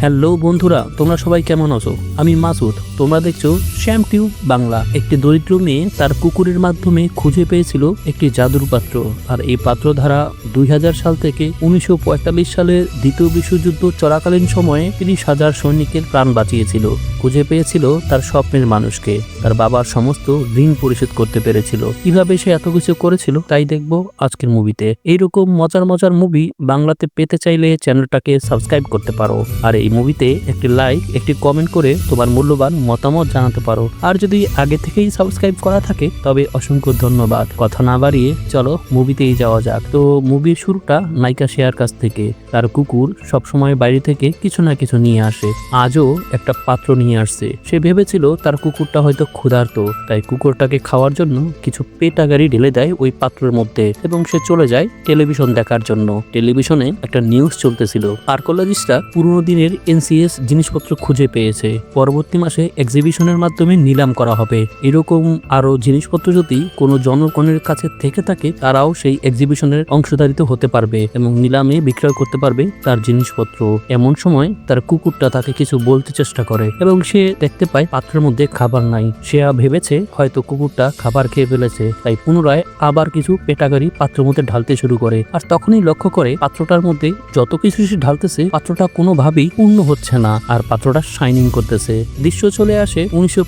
Hello বন্ধুরা, তোমরা সবাই কেমন আছো? আমি মাসুদ। তোমরা দেখছ শ্যাম টিউব বাংলা। একটি দরিদ্র মেয়ে তার কুকুরের মাধ্যমে খুঁজে পেয়েছিল একটি জাদুর পাত্র। আর এই পাত্র ধারা দুই হাজার সাল থেকে উনিশশো পঁয়তাল্লিশ সালের দ্বিতীয় বিশ্বযুদ্ধ চলাকালীন সময়ে তিরিশ হাজার সৈনিকের প্রাণ বাঁচিয়েছিল। খুঁজে পেয়েছিল তার স্বপ্নের মানুষকে। তার বাবার সমস্ত ঋণ পরিশোধ করতে পেরেছিল। কীভাবে সে এত কিছু করেছিল তাই দেখব আজকের মুভিতে। এইরকম মজার মজার মুভি বাংলাতে পেতে চাইলে চ্যানেলটাকে সাবস্ক্রাইব করতে পারো। আর এই মুভিতে একটি লাইক একটি কমেন্ট করে তোমার মূল্যবান মতামত জানাতে পারো। আর যদি আগে থেকেই সাবস্ক্রাইব করা থাকে, তবে অসংখ্য ধন্যবাদ। কথা না বাড়িয়ে চলো মুভিতেই যাওয়া যাক। তো মুভির শুরুটা নায়িকা শেয়ার কাছ থেকে। তার কুকুর সবসময় বাইরে থেকে কিছু না কিছু নিয়ে আসে। আজও একটা পাত্র নিয়ে আসছে। সে ভেবেছিল তার কুকুরটা হয়তো ক্ষুধার্ত। তাই কুকুরটাকে খাওয়ার জন্য কিছু পেটা গাড়ি ঢেলে দেয় ওই পাত্রের মধ্যে এবং সে চলে যায় টেলিভিশন দেখার জন্য। টেলিভিশনে একটা নিউজ চলতেছিল। আর্কোলজিস্টরা পুরনো দিনের এনসিএস জিনিসপত্র খুঁজে পেয়েছে। পরবর্তী মাসে এক্সিবিশনের মাধ্যমে নিলাম করা হবে। এরকম আরও জিনিসপত্র যদি কোনো জনগণের কাছে থেকে থাকে, তারাও সেই এক্সিবিশনের অংশধারিত হতে পারবে এবং নিলামে বিক্রয় করতে পারবে তার জিনিসপত্র। এমন সময় তার কুকুরটা তাকে কিছু বলতে চেষ্টা করে এবং সে দেখতে পায় পাত্রের মধ্যে খাবার নাই। সে ভেবেছে হয়তো কুকুরটা খাবার খেয়ে ফেলেছে, তাই পুনরায় আবার কিছু পেটাগাড়ি পাত্রের মধ্যে ঢালতে শুরু করে। আর তখনই লক্ষ্য করে পাত্রটার মধ্যে যত কিছু সে ঢালতেছে, পাত্রটা কোনোভাবেই পূর্ণ হচ্ছে না আর পাত্রটা শাইনিং করতেছে। দৃশ্য চলে আসে উনিশশো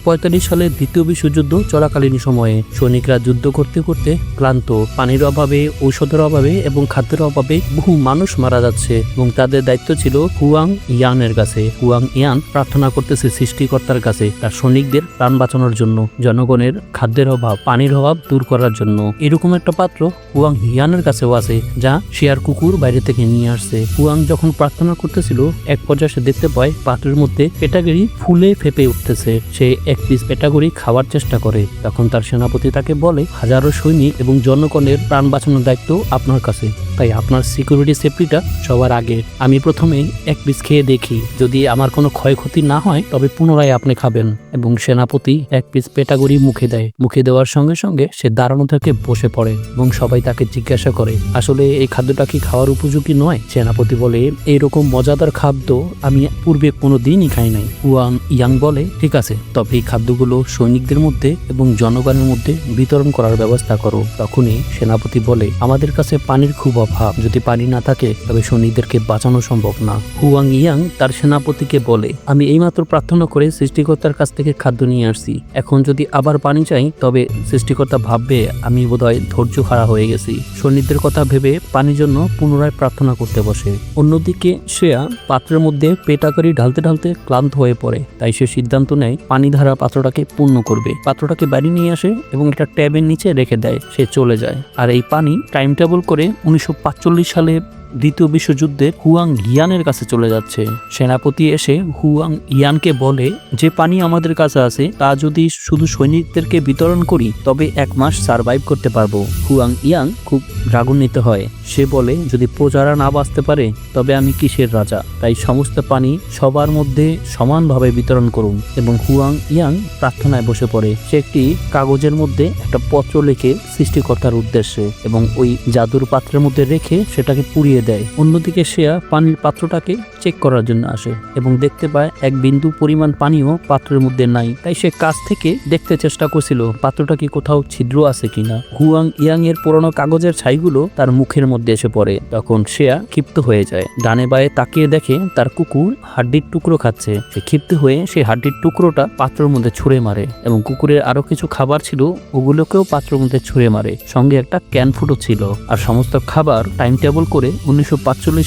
সালের দ্বিতীয় বিশ্বযুদ্ধ চলাকালীন সময়ে। সৈনিকরা যুদ্ধ করতে করতে ক্লান্ত, পানির অভাবে, ঔষধের অভাবে এবং খাদ্যের অভাবে বহু মানুষ মারা যাচ্ছে এবং তাদের দায়িত্ব ছিল হুয়াং ইয়ানের কাছে। হুয়াং ইয়ান প্রার্থনা করতেছে সৃষ্টিকর্তার কাছে তার সৈনিকদের প্রাণ বাঁচানোর জন্য, জনগণের খাদ্যের অভাব, পানির অভাব দূর করার জন্য। এরকম একটা পাত্র হুয়াং হিয়ানের কাছেও আছে, যা শেয়ার কুকুর বাইরে থেকে নিয়ে আসছে। হুয়াং যখন প্রার্থনা করতেছিল, এক পর্যায়ে সে দেখতে পায় পাত্রের মধ্যে পেটাগিরি ফুলে ফেপে উঠতেছে। সে এক পিস প্যাটাগরি খাওয়ার চেষ্টা করে। তখন তার সেনাপতি তাকে বলে, হাজারো সৈনিক এবং জনগণের প্রাণ বাঁচানোর দায়িত্ব আপনার কাছে। তাই আপনার সিকিউরিটি সেফটিটা সবার আগে। আমি প্রথমেই এক পিস খেয়ে দেখি, যদি আমার কোনো ক্ষয়ক্ষতি না হয়, তবে পুনরায় আপনি খাবেন এবং সেনাপতি এক পিস পেটাগুড়ি মুখে দেয়। মুখে দেওয়ার সঙ্গে সঙ্গে সে দাঁড়ানো থেকে বসে পড়ে এবং সবাই তাকে জিজ্ঞাসা করে, আসলে এই খাদ্যটা কি খাওয়ার উপযোগী নয়? সেনাপতি বলে এইরকম মজাদার খাদ্য আমি পূর্বে কোনো দিনই খাই নাই। উয়াং ইয়াং বলে, ঠিক আছে, তবে এই খাদ্যগুলো সৈনিকদের মধ্যে এবং জনগণের মধ্যে বিতরণ করার ব্যবস্থা করো। তখনই সেনাপতি বলে, আমাদের কাছে পানির খুব অভাব যদি পানি না থাকে, তবে সৈনিকদেরকে বাঁচানো সম্ভব না। হুয়াং ইয়াং তার সেনাপতিকে বলে, আমি এইমাত্র প্রার্থনা করে সৃষ্টিকর্তার কাছ থেকে খাদ্য নিয়ে আসছি। এখন যদি আবার পানি চাই, তবে সৃষ্টিকর্তা ভাববে আমি বোধহয় ধৈর্য হারা হয়ে গেছি। সৈনিকদের কথা ভেবে পানির জন্য পুনরায় প্রার্থনা করতে বসে। অন্যদিকে শ্রেয়া পাত্রের মধ্যে পেটাকারি ঢালতে ঢালতে ক্লান্ত হয়ে পড়ে। তাই সে সিদ্ধান্ত নেয় পানি ধারা পাত্রটাকে পূর্ণ করবে। পাত্রটাকে বাড়ি নিয়ে আসে এবং একটা ট্যাবের নিচে রেখে দেয়। সে চলে যায়। আর এই পানি টাইম টেবল করে উনিশশো সালে দ্বিতীয় বিশ্বযুদ্ধে হুয়াং ইয়ানের কাছে চলে যাচ্ছে। সেনাপতি এসে হুয়াং ইয়ানকে বলে, যে পানি আমাদের কাছে আছে, তা যদি শুধু সৈনিকদেরকে বিতরণ করি, তবে এক মাস সার্ভাইভ করতে পারব। হুয়াং ইয়াং খুব রাগান্বিত হয়। সে বলে, যদি প্রজারা না বাঁচতে পারে, তবে আমি কিসের রাজা? তাই সমস্ত পানি সবার মধ্যে সমানভাবে বিতরণ করুন। এবং হুয়াং ইয়াং প্রার্থনায় বসে পড়ে। সে একটি কাগজের মধ্যে একটা পত্র লিখে সৃষ্টিকর্তার উদ্দেশ্যে এবং ওই জাদুর পাত্রের মধ্যে রেখে সেটাকে পুড়িয়ে দেয় অন্যদিকে শেয়া পানির পাত্রটাকে চেক করার জন্য আসে এবং দেখতে পায় এক বিন্দু পরিমাণ পানিও পাত্রের মধ্যে নাই। তাই সে কাছ থেকে দেখতে চেষ্টা করছিল, পাত্রটা কি কোথাও ছিদ্র আছে কিনা। হুয়াং ইয়াং এর পুরনো কাগজের ছাইগুলো তার মুখের মধ্যে এসে পড়ে। তখন শেয়া ক্ষিপ্ত হয়ে যায়। ডানে বায়ে তাকিয়ে দেখে তার কুকুর হাড্ডির টুকরো খাচ্ছে। সে ক্ষিপ্ত হয়ে সেই হাড্ডির টুকরোটা পাত্রের মধ্যে ছুঁড়ে মারে এবং কুকুরের আরও কিছু খাবার ছিল, ওগুলোকেও পাত্রের মধ্যে ছুঁড়ে মারে। সঙ্গে একটা ক্যান ফুটো ছিল। আর সমস্ত খাবার টাইম টেবল করে উনিশশো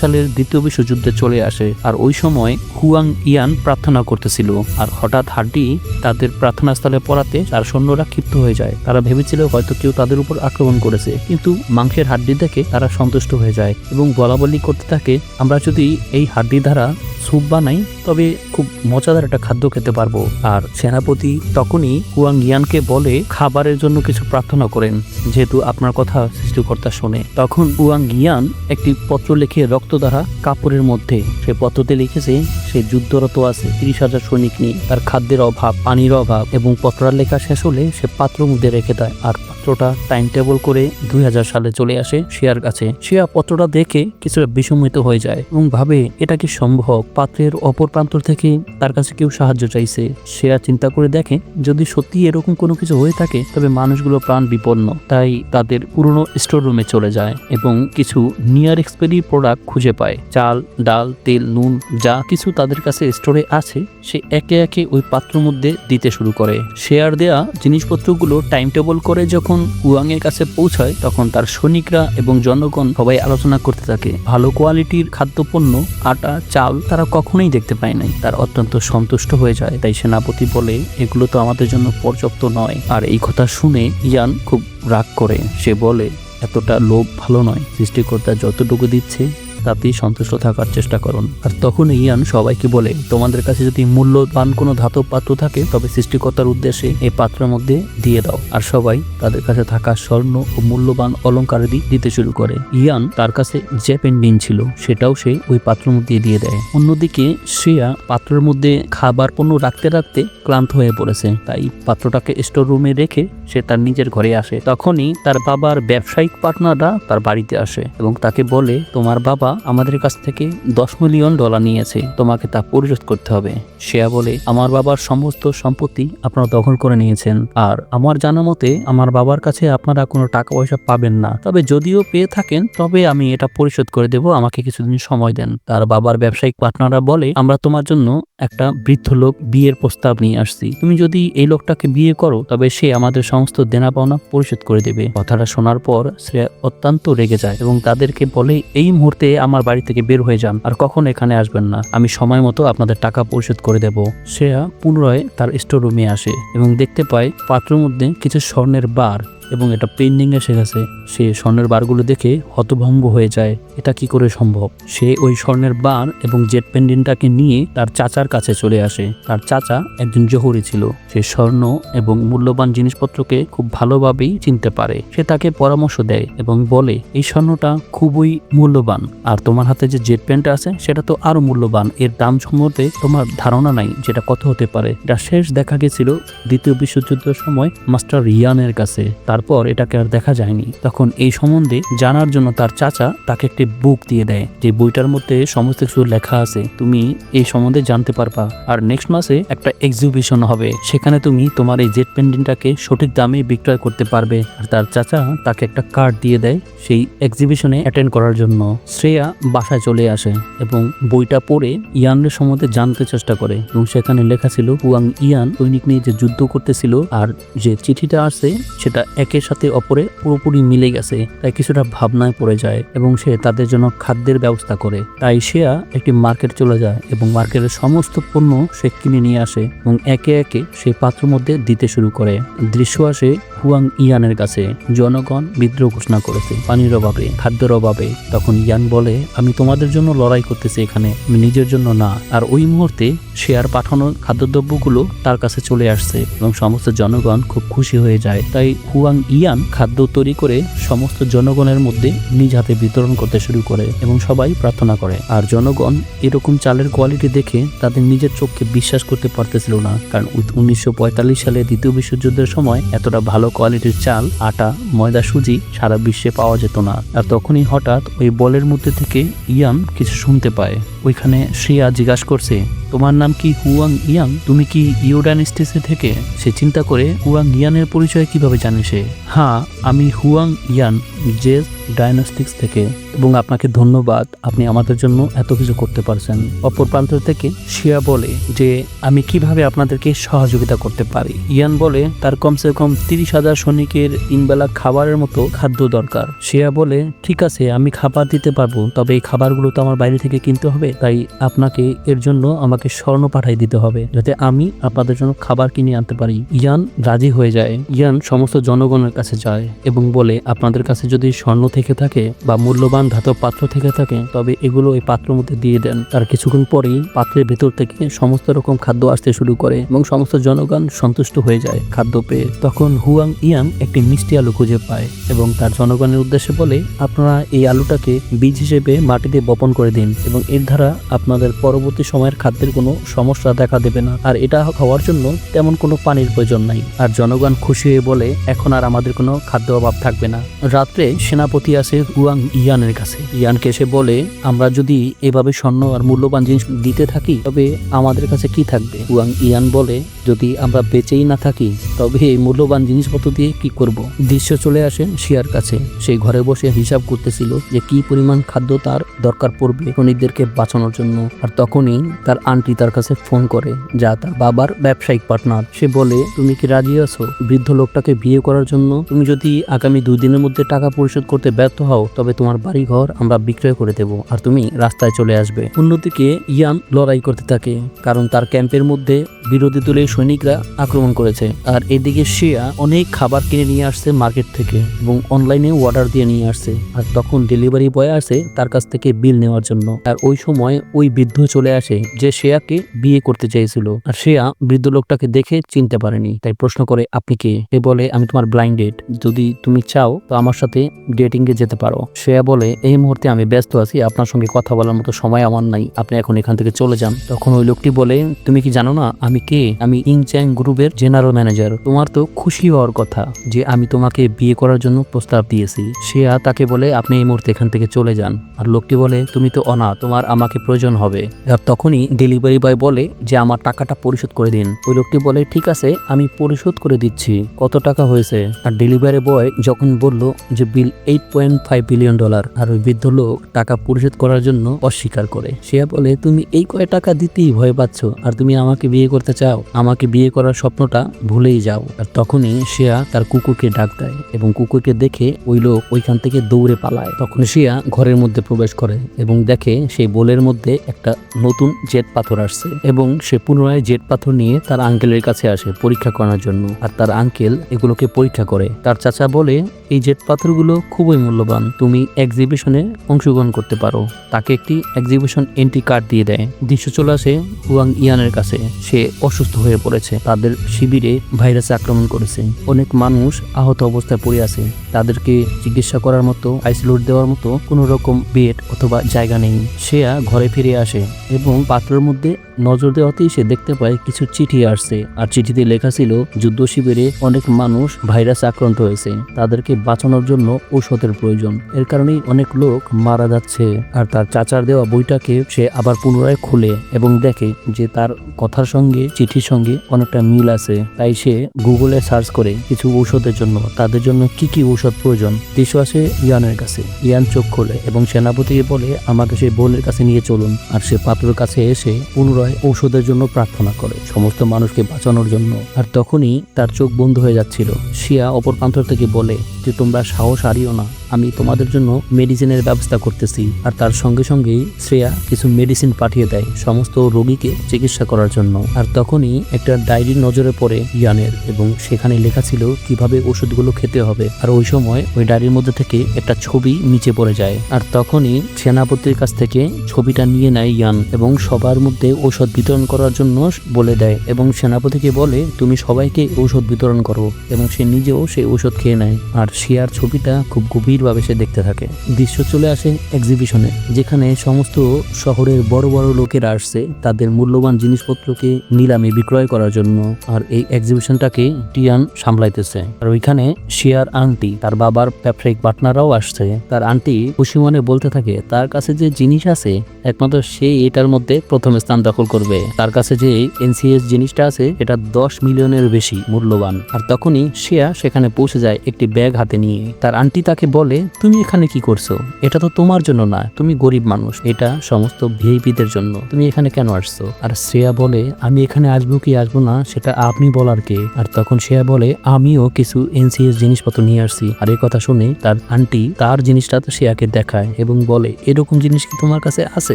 সালের দ্বিতীয় বিশ্বযুদ্ধে চলে আসে আর ওই সময় হুয়াং ইয়ান প্রার্থনা করতেছিল। আর হঠাৎ হাড্ডি তাদের প্রার্থনা স্থলে পড়াতে তার সৈন্যরা ক্ষিপ্ত হয়ে যায়। তারা ভেবেছিল হয়তো কেউ তাদের উপর আক্রমণ করেছে। কিন্তু মাংসের হাড্ডি দেখে তারা সন্তুষ্ট হয়ে যায় এবং বলা বলি করতে থাকে, আমরা যদি এই হাড্ডি দ্বারা স্যুপ বানাই, তবে খুব মজাদার একটা খাদ্য খেতে পারব। আর সেনাপতি তখনই হুয়াং ইয়ানকে বলে, খাবারের জন্য কিছু প্রার্থনা করেন। যেহেতু আপনার কথা সৃষ্টিকর্তা শোনে। তখন হুয়াং ইয়ান একটি পত্র লিখে রক্ত দ্বারা কাপড়ের মধ্যে। সে পত্রতে লিখেছে, সে যুদ্ধরত আছে, তিরিশ হাজার সৈনিক নিয়ে। তার খাদ্যের অভাব, পানির অভাব এবং পত্রার লেখা শেষ হলে সে পাত্র মধ্যে রেখে দেয় আর পাত্রটা টাইম টেবল করে দুই হাজার সালে চলে আসে শেয়ার কাছে। শেয়া পত্রটা দেখে কিছুটা বিষমিত হয়ে যায় এবং ভাবে, এটা কি সম্ভব? পাত্রের অপর প্রান্ত থেকে তার কাছে কেউ সাহায্য চাইছে? শেয়া চিন্তা করে দেখে, যদি সত্যি এরকম কোনো কিছু হয়ে থাকে, তবে মানুষগুলো প্রাণ বিপন্ন। তাই তাদের পুরনো স্টোর রুমে চলে যায় এবং কিছু নিয়ার এক্সপেরি প্রোডাক্ট খুঁজে পায়। চাল, ডাল, তেল, নুন, যা কিছু তাদের কাছে স্টোরে আছে, সে একে একে ওই পাত্রের মধ্যে দিতে শুরু করে। শেয়ার দেয়া জিনিসপত্রগুলো টাইম টেবল করে যখন উয়াং এর কাছে পৌঁছায়, তখন তার সৈনিকরা এবং জনগণ সবাই আলোচনা করতে থাকে। ভালো কোয়ালিটির খাদ্যপণ্য, আটা, চাল তারা কখনোই দেখতে পায় নাই। তার অত্যন্ত সন্তুষ্ট হয়ে যায়। তাই সেনাপতি বলে, এগুলো তো আমাদের জন্য পর্যাপ্ত নয়। আর এই কথা শুনে ইয়ান খুব রাগ করে। সে বলে, এতটা লোভ ভালো নয়। সৃষ্টিকর্তা যতটুকু দিচ্ছে তাতেই সন্তুষ্ট থাকার চেষ্টা করুন। আর তখন ইয়ান সবাইকে বলে, তোমাদের কাছে যদি মূল্যবান কোনো ধাতব পাত্র থাকে, তবে সৃষ্টিকর্তার উদ্দেশ্যে এই পাত্রের মধ্যে দিয়ে দাও। আর সবাই তাদের কাছে থাকা স্বর্ণ ও মূল্যবান অলঙ্কার দিতে শুরু করে। ইয়ান তার কাছে যে পেন্ডিং ছিল, সেটাও সে ওই পাত্রের মধ্যে দিয়ে দেয়। অন্যদিকে শ্রেয়া পাত্রের মধ্যে খাবার পণ্য রাখতে রাখতে ক্লান্ত হয়ে পড়েছে। তাই পাত্রটাকে স্টোর রুমে রেখে সে তার নিজের ঘরে আসে। তখনই তার বাবার ব্যবসায়িক পার্টনাররা তার বাড়িতে আসে এবং তাকে বলে, তোমার বাবা আমাদের কাছ থেকে দশ মিলিয়ন ডলার নিয়েছে, তোমাকে তা পরিশোধ করতে হবে। শ্রেয়া বলে, আমার বাবার সমস্ত সম্পত্তি আপনারা দখল করে নিয়েছেন, আর আমার জানা মতে আমার বাবার কাছে আপনারা কোনো টাকা পয়সা পাবেন না। তবে যদিও পেয়ে থাকেন, তবে আমি এটা পরিশোধ করে দেব, আমাকে কিছুদিন সময় দেন। তার বাবার ব্যবসায়িক পার্টনাররা বলে, আমরা তোমার জন্য একটা বৃদ্ধ লোক বিয়ের প্রস্তাব নিয়ে আসছি। তুমি যদি এই লোকটাকে বিয়ে করো, তবে সে আমাদের সমস্ত দেনা পাওনা পরিশোধ করে দেবে। কথাটা শোনার পর শ্রেয়া অত্যন্ত রেগে যায় এবং তাদেরকে বলে, এই মুহূর্তে আমার বাড়ি থেকে বের হয়ে যান, আর কখন এখানে আসবেন না। আমি সময় মতো আপনাদের টাকা পরিশোধ করে দেব। শ্রেয়া পুনরায় তার স্টোর রুমে আসে এবং দেখতে পায় পাত্রের মধ্যে কিছু স্বর্ণের বার। এবং এটা পেন্ডিং এসে গেছে সে স্বর্ণের বারগুলো দেখে হতভম্ব হয়ে যায়। এটা কি করে সম্ভব? সে ওই স্বর্ণের বার এবং জেট পেন্ডিংটাকে নিয়ে তার চাচার কাছে চলে আসে। তার চাচা একজন জহুরি ছিল। সে স্বর্ণ এবং মূল্যবান জিনিসপত্রকে খুব ভালোভাবেই চিনতে পারে। সে তাকে পরামর্শ দেয় এবং বলে, এই স্বর্ণটা খুবই মূল্যবান। আর তোমার হাতে যে জেট প্যান্টটা আছে, সেটা তো আরও মূল্যবান। এর দাম সম্বন্ধে তোমার ধারণা নাই, যেটা কত হতে পারে। এটা শেষ দেখা গেছিল দ্বিতীয় বিশ্বযুদ্ধের সময় মাস্টার রিয়ানের কাছে। তারপর এটাকে আর দেখা যায়নি। তখন এই সম্বন্ধে জানার জন্য তার চাচা তাকে একটি বুক দিয়ে দেয়। যে বইটার মধ্যে সমস্ত কিছু লেখা আছে, তুমি এই সম্বন্ধে জানতে পারবা। আর নেক্সট মাসে একটা এক্সিবিশন হবে। সেখানে তুমি তোমার এই জেট পেন্ডিংটাকে সঠিক দামে বিক্রয় করতে পারবে। আর তার চাচা তাকে একটা কার্ড দিয়ে দেয় সেই এক্সিবিশনে অ্যাটেন্ড করার জন্য। শ্রেয়া বাসায় চলে আসে এবং বইটা পড়ে ইয়ানের সম্বন্ধে জানতে চেষ্টা করে। এবং সেখানে লেখা ছিল, হুয়াং ইয়ান সৈনিক নিয়ে যে যুদ্ধ করতেছিল আর যে চিঠিটা আসছে সেটা একের সাথে অপরে পুরোপুরি মিলে গেছে, তাই কিছুটা ভাবনায় পড়ে যায় এবং সে তাদের জন্য খাদ্যের ব্যবস্থা করে। তাই সেয়া একটি মার্কেট চলে যায় এবং মার্কেটের সমস্ত পণ্য সে কিনে নিয়ে আসে এবং একে একে সে পাত্র মধ্যে দিতে শুরু করে। দৃশ্য আসে হুয়াং ইয়ানের কাছে। জনগণ বিদ্রোহ ঘোষণা করেছে। পানির অভাবে, খাদ্যের অভাবে। তখন ইয়ান বলে, আমি তোমাদের জন্য লড়াই করতেছি এখানে, আমি নিজের জন্য না। আর ওই মুহূর্তে শেয়ার পাঠানো খাদ্যদ্রব্যগুলো তার কাছে চলে আসছে এবং সমস্ত জনগণ খুব খুশি হয়ে যায়। তাই হুয়াং ইয়ান খাদ্য তৈরি করে সমস্ত জনগণের মধ্যে নিজ হাতে বিতরণ করতে শুরু করে এবং সবাই প্রার্থনা করে। আর জনগণ এরকম চালের কোয়ালিটি দেখে তাদের নিজের চোখকে বিশ্বাস করতে পারতেছিল না, কারণ উনিশশো পঁয়তাল্লিশ সালে দ্বিতীয় বিশ্বযুদ্ধের সময় এতটা ভালো কোয়ালিটির চাল, আটা, ময়দা, সুজি সারা বিশ্বে পাওয়া যেত না। আর তখনই হঠাৎ ওই বলের মধ্যে থেকে ইয়ান কিছু শুনতে পায়। ওইখানে শ্রেয়া জিজ্ঞাসা করছে, তোমার নাম কি হুয়াং ইয়াং? তুমি কি ইউডান স্টেশন থেকে? সে চিন্তা করে, হুয়াং ইয়ানের পরিচয় কীভাবে জানে সে? হ্যাঁ আমি হুয়াং ইয়ান যে ডায়নস্টিক্স থেকে এবং আপনাকে ধন্যবাদ, আপনি আমাদের জন্য এত কিছু করতে পারছেন। অপর প্রান্ত থেকে শিয়া বলে যে, আমি কীভাবে আপনাদেরকে সহযোগিতা করতে পারি? ইয়ান বলে, তার কমসে কম তিরিশ হাজার সৈনিকের তিনবেলা খাবারের মতো খাদ্য দরকার। শিয়া বলে, ঠিক আছে, আমি খাবার দিতে পারব, তবে এই খাবারগুলো তো আমার বাইরে থেকে কিনতে হবে, তাই আপনাকে এর জন্য আমাকে স্বর্ণ পাঠাই দিতে হবে, যাতে আমি আপনাদের জন্য খাবার কিনে আনতে পারি। ইয়ান রাজি হয়ে যায়। ইয়ান সমস্ত জনগণের কাছে যায় এবং বলে, আপনাদের কাছে যদি স্বর্ণ থেকে থাকে বা মূল্যবান ধাতব পাত্র থেকে থাকে, তবে এগুলো এই পাত্রের মধ্যে দিয়ে দেন। তার কিছুক্ষণ পরেই পাত্রের ভেতর থেকে সমস্ত রকম খাদ্য আসতে শুরু করে এবং সমস্ত জনগণ সন্তুষ্ট হয়ে যায় খাদ্য পেয়ে। তখন হুয়াং ইয়াং একটি মিষ্টি আলু খুঁজে পায় এবং তার জনগণের উদ্দেশ্যে বলে, আপনারা এই আলুটাকে বীজ হিসেবে মাটিতে বপন করে দিন এবং এর দ্বারা আপনাদের পরবর্তী সময়ের খাদ্যের কোনো সমস্যা দেখা দেবে না। আর এটা হওয়ার জন্য তেমন কোনো পানির প্রয়োজন নাই। আর জনগণ খুশি হয়ে বলে, এখন আর আমাদের কোনো খাদ্য অভাব থাকবে না। রাত্রে সেনাপতি আসে হুয়াং ইয়ানের কাছে। ইয়ানকে এসে বলে, আমরা যদি এভাবে স্বর্ণ আর মূল্যবান জিনিস দিতে থাকি, তবে আমাদের কাছে কি থাকবে? হুয়াং ইয়ান বলে, যদি আমরা বেঁচেই না থাকি, তবে এই মূল্যবান জিনিসপত্র দিয়ে কি করব? দৃশ্য চলে আসে শিয়ার কাছে। সেই ঘরে বসে হিসাব করতেছিল যে কি পরিমাণ খাদ্য তার দরকার পড়বে খনিকদেরকে বাঁচানোর জন্য। আর তখনই তার আন্টি তার কাছে ফোন করে, যা তার বাবার ব্যবসায়িক পার্টনার। সে বলে, তুমি কি রাজি আছো? বৃদ্ধ লোকটাকে বিয়ে করার জন্য? তুমি যদি আগামী দুই দিনের মধ্যে টাকা পরিশোধ করতে ব্যর্থ হও, তবে তোমার বাড়ি ঘর আমরা বিক্রয় করে দেব আর তুমি রাস্তায় চলে আসবে। অন্যদিকে, ইয়ান লড়াই করতে থাকে, কারণ তার ক্যাম্পের মধ্যে বিরোধী দলের সৈনিকরা আক্রমণ করেছে। আর এদিকে শিয়া অনেক খাবার কিনে নিয়ে আসছে মার্কেট থেকে এবং অনলাইনে অর্ডার দিয়ে নিয়ে আসছে। আর তখন ডেলিভারি বয় আসে তার কাছ থেকে বিল নেওয়ার জন্য। আর ওই সময় ওই বৃদ্ধ চলে আসে যে শেয়াকে বিয়ে করতে চেয়েছিল। আর শেয়া বৃদ্ধ লোকটাকে দেখে চিনতে পারেনি, তাই প্রশ্ন করে, আপনি কে? বলে, আমি তোমার ব্লাইন্ডেড। যদি তুমি চাও তো আমার সাথে ডেটিং এ যেতে পারো। শ্রেয়া বলে, এই মুহূর্তে আমি ব্যস্ত আছি, আপনার সঙ্গে কথা বলার মতো সময় আমার নাই। আপনি এখন এখান থেকে চলে যান। তখন ওই লোকটি বলে, তুমি কি জানো না, আমি কে? আমি ইংচ্যাং গ্রুপের জেনারেল ম্যানেজার তোমার তো খুশি হওয়ার কথা যে আমি তোমাকে বিয়ে করার জন্য প্রস্তাব দিয়েছি। শ্রেয়া তাকে বলে, আপনি এই মুহূর্তে এখান থেকে চলে যান। আর লোকটি বলে, তুমি তো অনা তোমার আমাকে প্রয়োজন হবে। আর তখনই ডেলিভারি বয় বলে, যে আমার টাকাটা পরিশোধ করে দিন। ওই লোকটি বলে, ঠিক আছে, আমি পরিশোধ করে দিচ্ছি। কত টাকা হয়েছে? আর ডেলিভারি বয় যখন বলল যে bill eight point five billion dollar আর ওই বৃদ্ধ লোক টাকা পরিশোধ করার জন্য অস্বীকার করে। সে বলে, তুমি এই কয় টাকা দিতেই ভয় পাচ্ছ আর তুমি আমাকে বিয়ে করতে চাও। আমাকে বিয়ে করার স্বপ্নটা ভুলেই যাও। আর তখনই শিয়া তার কুকুরকে ডাক দেয় এবং কুকুরকে দেখে ওই লোক ওইখান থেকে দৌড়ে পালায়। তখন শিয়া ঘরের মধ্যে প্রবেশ করে এবং দেখে সেই বোলের মধ্যে একটা নতুন জেট পাথর আসছে এবং সে পুনরায় জেট পাথর নিয়ে তার আঙ্কেলের কাছে আসে পরীক্ষা করার জন্য। আর তার আঙ্কেল এগুলোকে পরীক্ষা করে। তার চাচা বলে, এই জেট পাথরগুলো খুবই মূল্যবান। তুমি এক্সিবিশনে অংশগ্রহণ করতে পারো। তাকে একটি এক্সিবিশন এন্ট্রি কার্ড দিয়ে দেয়। দৃশ্য চলে আসে হুয়াং ইয়ানের কাছে। সে অসুস্থ হয়ে পড়েছে। তাদের শিবিরে ভাইরাসে আক্রমণ করেছে। অনেক মানুষ আহত অবস্থায় পড়ে আছে। তাদেরকে চিকিৎসা করার মতো আইসোলেট দেওয়ার মতো কোনো রকম বেড অথবা জায়গা নেই। সেয়া ঘরে ফিরে আসে এবং পাত্রের মধ্যে নজর দেওয়াতেই সে দেখতে পায় কিছু চিঠি আসছে। আর চিঠিতে লেখা ছিল, যুদ্ধ শিবিরে অনেক মানুষ ভাইরাসে আক্রান্ত হয়েছে। তাদেরকে বাঁচানোর জন্য ঔষধের প্রয়োজন। এর কারণেই অনেক লোক মারা যাচ্ছে আর তার চাচার দেওয়া বইটাকে সে আবার পুনরায় খুলে এবং দেখে যে তার কথার সঙ্গে, চিঠির সঙ্গে অনেকটা মিল আছে। তাই সে গুগলে সার্চ করে কিছু ঔষধের জন্য, তাদের জন্য কি কি ঔষধ প্রয়োজন? দেশ আসে ইয়ানের কাছে। ইয়ান চোখ খোলে এবং সেনাপতিকে বলে, আমাকে সেই বোনের কাছে নিয়ে চলুন। আর সে পাত্রের কাছে এসে পুনরায় ঔষধের জন্য প্রার্থনা করে সমস্ত মানুষকে বাঁচানোর জন্য। আর তখনই তার চোখ বন্ধ হয়ে যাচ্ছিল। শিয়া অপর প্রান্ত থেকে বলে, যে তোমরা সাহস হারিও না। আমি তোমাদের জন্য মেডিসিনের ব্যবস্থা করতেছি। আর তার সঙ্গে সঙ্গেই শ্রেয়া কিছু মেডিসিন পাঠিয়ে দেয় সমস্ত রোগীকে চিকিৎসা করার জন্য। আর তখনই একটা ডায়েরির নজরে পড়ে ইয়ানের এবং সেখানে লেখা ছিল কীভাবে ওষুধগুলো খেতে হবে। আর ওই সময় ওই ডায়েরির মধ্যে থেকে একটা ছবি নিচে পড়ে যায়। আর তখনই সেনাপতির কাছ থেকে ছবিটা নিয়ে নেয় ইয়ান এবং সবার মধ্যে ঔষধ বিতরণ করার জন্য বলে দেয় এবং সেনাপতিকে বলে, তুমি সবাইকে ঔষধ বিতরণ করো। এবং সে নিজেও সেই ঔষধ খেয়ে নেয়। আর শিয়ার ছবিটা খুব গভীরভাবে সে দেখতে থাকে। দৃশ্য চলে আসে এক্সিবিশনে যেখানে সমস্ত শহরের বড় বড় লোকেরা আসছে, তাদের মূল্যবান জিনিসপত্রকে নিলামে বিক্রয় করার জন্য। আর এই এক্সিবিশনটাকে টিয়ান সামলাইতেছে। আর ওইখানে শিয়ার আন্টি, তার বাবার ব্যবসায়িক পার্টনাররাও আসছে। তার আন্টি খুশি মনে বলতে থাকে, তার কাছে যে জিনিস আছে, একমাত্র সে এটার মধ্যে প্রথম স্থান দখল করবে। তার কাছে যে এনসিএস জিনিসটা আছে, এটা দশ মিলিয়নের বেশি মূল্যবান। আর তখনই শিয়া সেখানে পৌঁছে যায় একটি ব্যাগ হাতে নিয়ে। তার আন্টি তাকে বলে, তুমি এখানে কি করছ? এটা তো তোমার জন্য না, তুমি গরিব মানুষ। এটা সমস্ত ভিআইপিদের জন্য। তুমি এখানে কেন আসছো? আর শ্রেয়া বলে, আমি এখানে আসব কি আসব না, সেটা আপনি বলার কে? আর তখন শ্রেয়া বলে, আমিও কিছু এনসিএস জিনিসপত্র নিয়ে আসছি। আর এই কথা শুনে তার আন্টি তার জিনিসটা শ্রেয়াকে দেখায় এবং বলে, এরকম জিনিস কি তোমার কাছে আছে?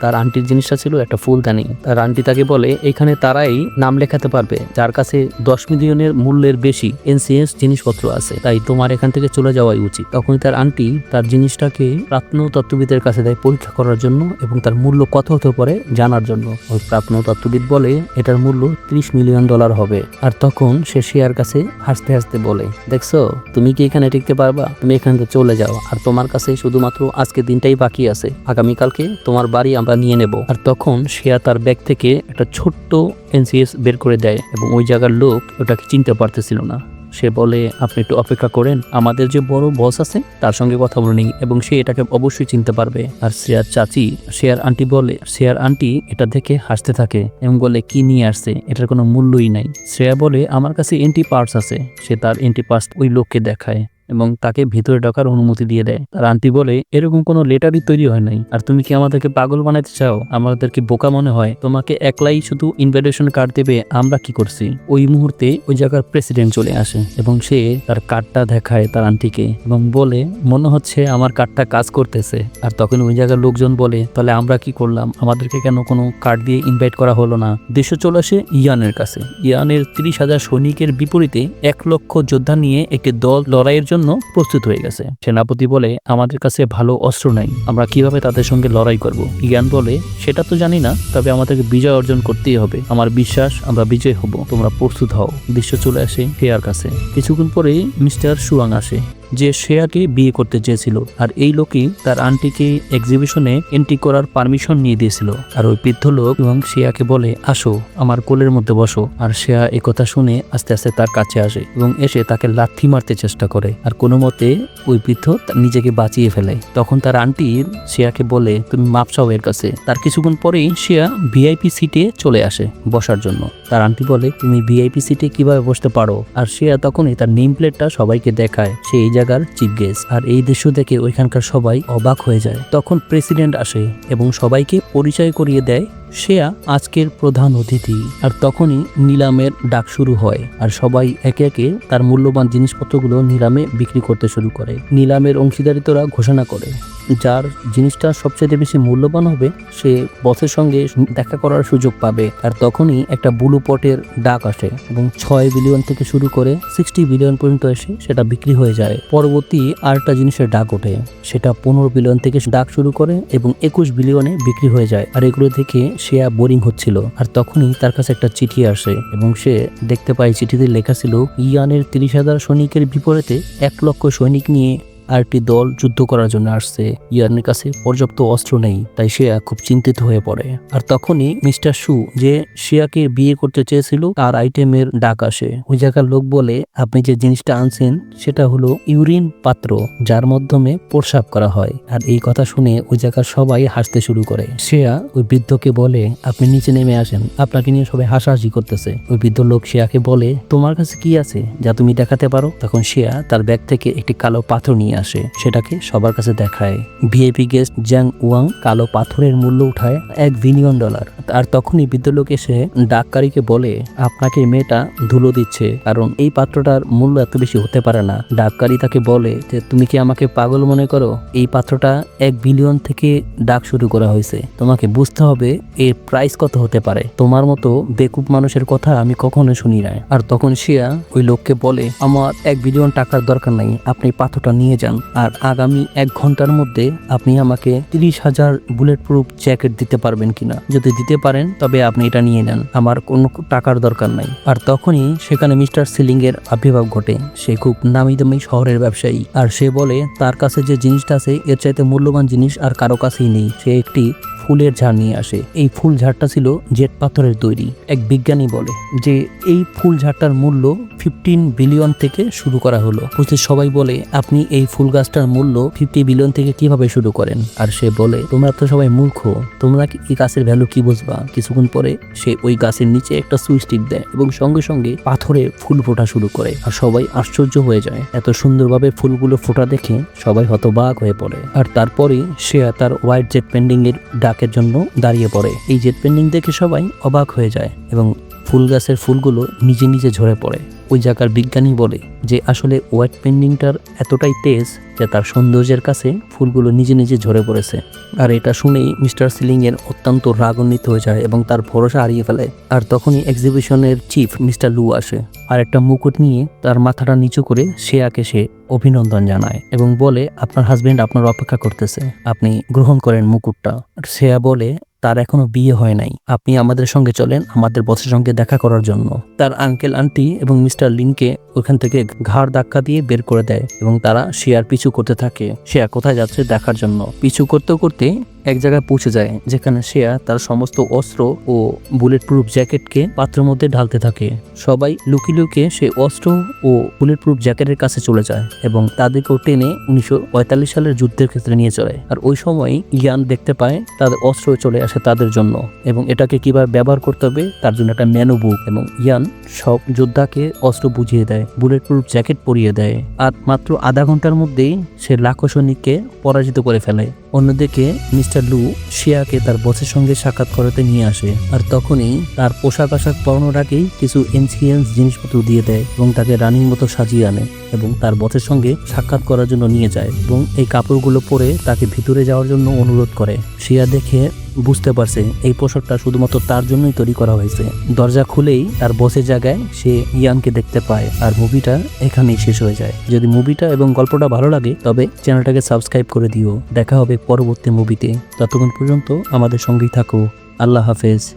তার আন্টির জিনিসটা ছিল একটা ফুলদানি। তার আন্টি তাকে বলে, এখানে তারাই নাম লেখাতে পারবে, যার কাছে দশ মিলিয়নের মূল্যের বেশি এনসিএস জিনিসপত্র আছে। তাই তোমার এখান থেকে চলে যাওয়াই উচিত। তখন তার আন্টি তার জিনিসটাকে প্রত্নতত্ত্ববিদের কাছে দেয় পরীক্ষা করার জন্য এবং তার মূল্য কত হতে পারে জানার জন্য। ওই প্রত্নতত্ত্ববিদ বলে, এটার মূল্য ত্রিশ মিলিয়ন ডলার হবে। আর তখন সে শেয়ার কাছে হাসতে হাসতে বলে, দেখছ, তুমি কি এখানে টিকতে পারবা? তুমি এখান থেকে চলে যাও। আর তোমার কাছে শুধুমাত্র আজকে দিনটাই বাকি আছে। আগামীকালকে তোমার বাড়ি আমরা নিয়ে নেব। আর তখন শেয়া তার ব্যাগ থেকে একটা ছোট্ট এনসিএস বের করে দেয় এবং ওই জায়গার লোক ওটাকে চিনতে পারতেছিল না। সে বলে, আপনি একটু অপেক্ষা করেন, আমাদের যে বড় বস আছে, তার সঙ্গে কথা বলে নিই এবং সে এটাকে অবশ্যই চিনতে পারবে। আর শ্রেয়ার চাচি, শ্রেয়ার আন্টি বলে শেয়ার আন্টি এটা দেখে হাসতে থাকে এবং বলে, কি নিয়ে আসছে? এটার কোনো মূল্যই নাই। শ্রেয়া বলে, আমার কাছে এন্টি পার্টস আছে। সে তার এন্টি পার্টস ওই লোককে দেখায়। এবং তাকে ভিতরে ঢোকার অনুমতি দিয়ে দেয়। তার আন্টি বলে, এরকম কোনো লেটারই তৈরি হয় নাই। আর তুমি কি আমাদেরকে পাগল বানাতে চাও? আমাদেরকে বোকা মনে হয়। তোমাকে একলাই শুধু ইনভাইটেশন কার্ড দেবে, আমরা কি করছি? ওই মুহূর্তে ওই জায়গার প্রেসিডেন্ট চলে আসে এবং সে তার কার্ডটা দেখায় তার আন্টিকে এবং বলে, মনে হচ্ছে আমার কার্ডটা কাজ করতেছে। আর তখন ওই জায়গার লোকজন বলে, তাহলে আমরা কি করলাম? আমাদেরকে কেন কোনো কার্ড দিয়ে ইনভাইট করা হলো না? দেশে চলে আসে ইয়ানের কাছে। ইয়ানের তিরিশ হাজার সৈনিকের বিপরীতে এক লক্ষ যোদ্ধা নিয়ে একটি দল লড়াইয়ের জন্য প্রস্তুত হয়ে গেছে। সেনাপতি বলে, আমাদের কাছে ভালো অস্ত্র নাই। আমরা কীভাবে তাদের সঙ্গে লড়াই করব? ইয়ান বলে, সেটা তো জানি না, তবে আমাদেরকে বিজয় অর্জন করতেই হবে। আমার বিশ্বাস, আমরা বিজয় হব। তোমরা প্রস্তুত হও। দৃশ্য চলে আসে হেয়ার কাছে। কিছুক্ষণ পরেই মিস্টার সুয়াং আসে। যে শেয়াকে বিয়ে করতে চেয়েছিল, আর এই লোকই তার আন্টিকে এক্সিবিশনে এন্ট্রি করার পারমিশন নিয়ে দিয়েছিল। আর ওই বৃদ্ধ লোক এবং শেয়াকে বলে, আসো, আমার কোলের মধ্যে বসো। আর এই কথা শুনে আস্তে আস্তে তার কাছে আসে এবং এসে তাকে লাথি মারতে চেষ্টা করে। আর কোনো মতে ওই বৃদ্ধ নিজেকে বাঁচিয়ে ফেলে। তখন তার আন্টি শেয়াকে বলে, তুমি মাপ চাও এর কাছে। তার কিছুক্ষণ পরেই শেয়া ভিআইপি সিটে চলে আসে বসার জন্য। তার আন্টি বলে, তুমি ভিআইপি সিটে কীভাবে বসতে পারো? আর শেয়া তখনই তার নেম প্লেটটা সবাইকে দেখায়। সে এই জায়গার চিফ গেস্ট আর এই দৃশ্য দেখে ওইখানকার সবাই অবাক হয়ে যায়। তখন প্রেসিডেন্ট আসে এবং সবাইকে পরিচয় করিয়ে দেয় শেয়া আজকের প্রধান অতিথি। আর তখনই নিলামের ডাক শুরু হয়। আর সবাই একে একে তার মূল্যবান জিনিসপত্রগুলো নিলামে বিক্রি করতে শুরু করে। নিলামের অংশীদারিত্বরা ঘোষণা করে। যার জিনিসটা সবচেয়ে বেশি মূল্যবান হবে, সে বসের সঙ্গে দেখা করার সুযোগ পাবে। আর তখনই একটা ব্লু পটের ডাক আসে এবং ছয় বিলিয়ন থেকে শুরু করে সিক্সটি বিলিয়ন পর্যন্ত এসে সেটা বিক্রি হয়ে যায়। পরবর্তী আরেকটা জিনিসের ডাক ওঠে, সেটা পনেরো বিলিয়ন থেকে ডাক শুরু করে এবং একুশ বিলিয়নে বিক্রি হয়ে যায়। আর এগুলো দেখে সে বোরিং হচ্ছিল। আর তখনই তার কাছে একটা চিঠি আসে এবং সে দেখতে পায় চিঠিতে লেখা ছিল, ইয়ানের তিরিশ হাজার সৈনিকের বিপরীতে এক লক্ষ সৈনিক নিয়ে আরেকটি দল যুদ্ধ করার জন্য আসছে। ইয়ানের কাছে পর্যাপ্ত অস্ত্র নেই, তাই শেয়া খুব চিন্তিত হয়ে পড়ে। আর তখনই মিস্টার সু যে শিয়াকে বিয়ে করতে চেয়েছিল, তার আইটেমের ডাক আসে। ওই জায়গার লোক বলে, আপনি যে জিনিসটা আনছেন, সেটা হলো ইউরিন পাত্র, যার মাধ্যমে প্রসাব করা হয়। আর এই কথা শুনে ওই জায়গার সবাই হাসতে শুরু করে। শেয়া ওই বৃদ্ধকে বলে, আপনি নিচে নেমে আসেন, আপনাকে নিয়ে সবাই হাসাহাসি করতেছে। ওই বৃদ্ধ লোক শেয়াকে বলে, তোমার কাছে কি আছে, যা তুমি দেখাতে পারো? তখন শেয়া তার ব্যাগ থেকে একটি কালো পাথর নিয়ে আসে, সেটাকে সবার কাছে দেখায়। ভিআইপি গেস্ট জ্যাং ওয়াং কালো পাথরের মূল্য উঠায় এক বিলিয়ন ডলার আর তখনই বৃদ্ধ লোক এসে ডাককারীকে বলে, আপনাকে মেয়েটা ধুলো দিচ্ছে, কারণ এই পাত্রটার মূল্য এত বেশি হতে পারে না। ডাককারী তাকে বলে, যে তুমি কি আমাকে পাগল মনে করো? এই পাত্রটা এক বিলিয়ন থেকে ডাক শুরু করা হয়েছে। তোমাকে বুঝতে হবে এর প্রাইস কত হতে পারে। তোমার মতো বেকুব মানুষের কথা আমি কখনো শুনি না আর তখন শিয়া ওই লোককে বলে, আমার এক বিলিয়ন টাকার দরকার নাই। আপনি পাথরটা নিয়ে যান। আর আগামী এক ঘণ্টার মধ্যে আপনি আমাকে তিরিশ হাজার বুলেট প্রুফ জ্যাকেট দিতে পারবেন কিনা। যদি দিতে পারেন, তবে আপনি এটা নিয়ে নেন। আমার কোনো টাকার দরকার নাই। আর তখনই সেখানে মিস্টার সিলিং এর আবির্ভাব ঘটে। সে খুব নামি দামি শহরের ব্যবসায়ী। আর সে বলে, তার কাছে যে জিনিসটা আছে, এর চাইতে মূল্যবান জিনিস আর কারও কাছেই নেই। সে একটি ফুলের ঝাড় নিয়ে আসে। এই ফুল ঝাড়টা ছিল জেট পাথরের তৈরি, এক বিজ্ঞানী বলে, যে এই ফুল ঝাড়টার মূল্য ফিফটিন বিলিয়ন থেকে শুরু করা হলো। বুঝতে সবাই বলে, আপনি এই ফুল গাছটার মূল্য ফিফটি বিলিয়ন থেকে কীভাবে শুরু করেন? আর সে বলে, তোমরা তো সবাই মূর্খ, তোমরা এই গাছের ভ্যালু কি বুঝবা? কিছুক্ষণ পরে সে ওই গাছের নিচে একটা সুইচ টিপ দেয় এবং সঙ্গে সঙ্গে পাথরে ফুল ফোটা শুরু করে আর সবাই আশ্চর্য হয়ে যায়। এত সুন্দরভাবে ফুলগুলো ফোটা দেখে সবাই হতবাক হয়ে পড়ে। আর তারপরে সে তার হোয়াইট জেট পেন্ডিং এর ডাকের জন্য দাঁড়িয়ে পড়ে। এই জেট পেন্ডিং দেখে সবাই অবাক হয়ে যায় এবং ফুল গাছের ফুলগুলো নিজে নিজে ঝরে পড়ে। ওই জায়গার বিজ্ঞানী বলে যে আসলে হোয়াইট পেন্টিংটার এতটাই তেজ যে তার সৌন্দর্যের কাছে ফুলগুলো নিজে নিজে ঝরে পড়েছে। আর এটা শুনেই মিস্টার সিলিং এর অত্যন্ত রাগান্বিত হয়ে যায় এবং তার ভরসা হারিয়ে ফেলে। আর তখনই এক্সিবিশনের চিফ মিস্টার লু আসে আর একটা মুকুট নিয়ে তার মাথাটা নিচু করে শেয়াকে সে অভিনন্দন জানায় এবং বলে, আপনার হাজবেন্ড আপনার অপেক্ষা করতেছে। আপনি গ্রহণ করেন মুকুটটা। শেয়া বলে তার এখনও বিয়ে হয় নাই। আপনি আমাদের সঙ্গে চলেন আমাদের বসের সঙ্গে দেখা করার জন্য। তার আঙ্কেল আন্টি এবং মিস্টার লিনকে ওখান থেকে ঘাড় ধাক্কা দিয়ে বের করে দেয় এবং তারা শেয়ার পিছু করতে থাকে। শেয়ার কোথায় যাচ্ছে দেখার জন্য। পিছু করতে করতে এক জায়গায় পৌঁছে যায়, যেখানে শেয়া তার সমস্ত অস্ত্র ও বুলেট প্রুফ জ্যাকেটকে পাত্রের মধ্যে ঢালতে থাকে। সবাই লুকিয়ে লুকিয়ে সে অস্ত্র ও বুলেট প্রুফ জ্যাকেটের কাছে চলে যায় এবং তাদেরকেও টেনে উনিশশো পঁয়তাল্লিশ সালের যুদ্ধের ক্ষেত্রে নিয়ে চলে। আর ওই সময় ইয়ান দেখতে পায়, তাদের অস্ত্র চলে আসে তাদের জন্য এবং এটাকে কীভাবে ব্যবহার করতে হবে, তার জন্য একটা ম্যানু বুক এবং ইয়ান সব যোদ্ধাকে অস্ত্র বুঝিয়ে দেয় বুলেট প্রুফ জ্যাকেট পরিয়ে দেয়। আর মাত্র আধা ঘণ্টার মধ্যেই সে লাখো সৈনিককে পরাজিত করে ফেলে। অন্যদিকে, মিস্টার লু শিয়াকে তার বসের সঙ্গে সাক্ষাৎ করাতে নিয়ে আসে আর তখনই তার পোশাক আশাক পরানোর আগেই কিছু এনসিয়েন্স জিনিসপত্র দিয়ে দেয় এবং তাকে রানীর মতো সাজিয়ে আনে। এবং তার বসের সঙ্গে সাক্ষাৎ করার জন্য নিয়ে যায় এবং এই কাপড়গুলো পরে তাকে ভিতরে যাওয়ার জন্য অনুরোধ করে। শিয়া দেখে বুঝতে পারছে এই পোশাকটা শুধুমাত্র তার জন্যই তৈরি করা হয়েছে। দরজা খুলেই তার বসের জায়গায় সে ইয়ানকে দেখতে পায় আর মুভিটা এখানেই শেষ হয়ে যায়। যদি মুভিটা এবং গল্পটা ভালো লাগে, তবে চ্যানেলটাকে সাবস্ক্রাইব করে দিও। দেখা হবে পরবর্তী মুভিতে। ততক্ষণ পর্যন্ত আমাদের সঙ্গেই থাকো। আল্লাহ হাফেজ।